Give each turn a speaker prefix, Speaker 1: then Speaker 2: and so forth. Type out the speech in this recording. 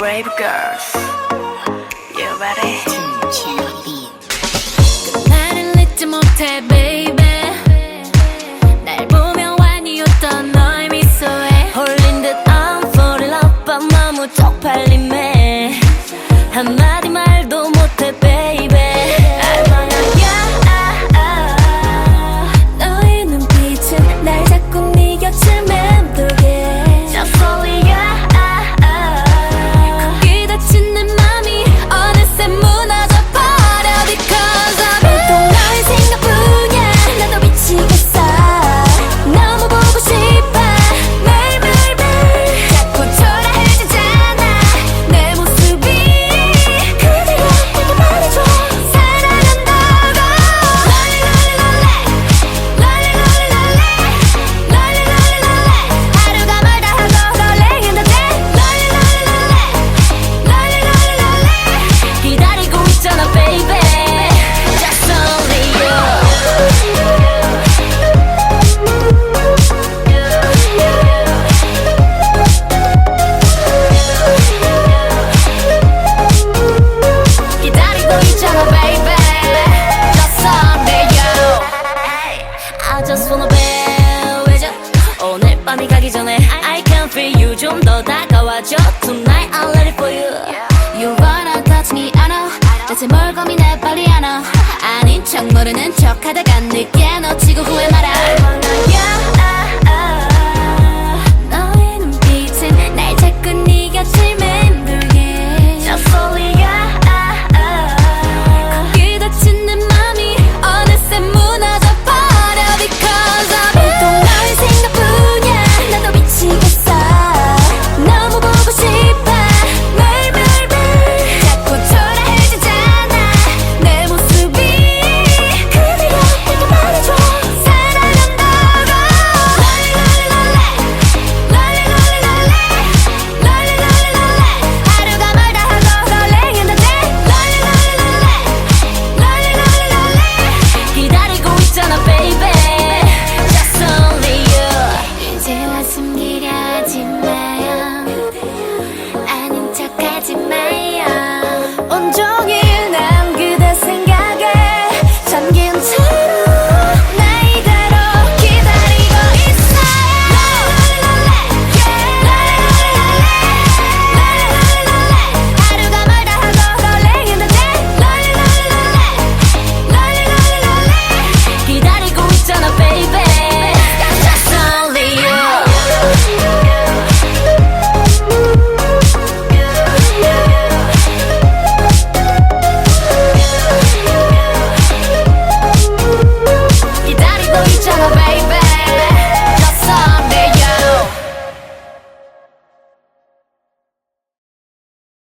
Speaker 1: brave girls. You ready?
Speaker 2: 나를 잊지 못해 baby 날 보며 완이었던 너의 미소에 홀린 듯 I'm fall in love 너무 쪽팔림에 한마 with you 오늘 밤이 가기 전에 I can feel you 좀 더 다가와줘 Tonight I'm ready for you You wanna touch me I know 대체 뭘 고민해 빨리 안아 아닌 척 모르는 척 하다가 늦게 너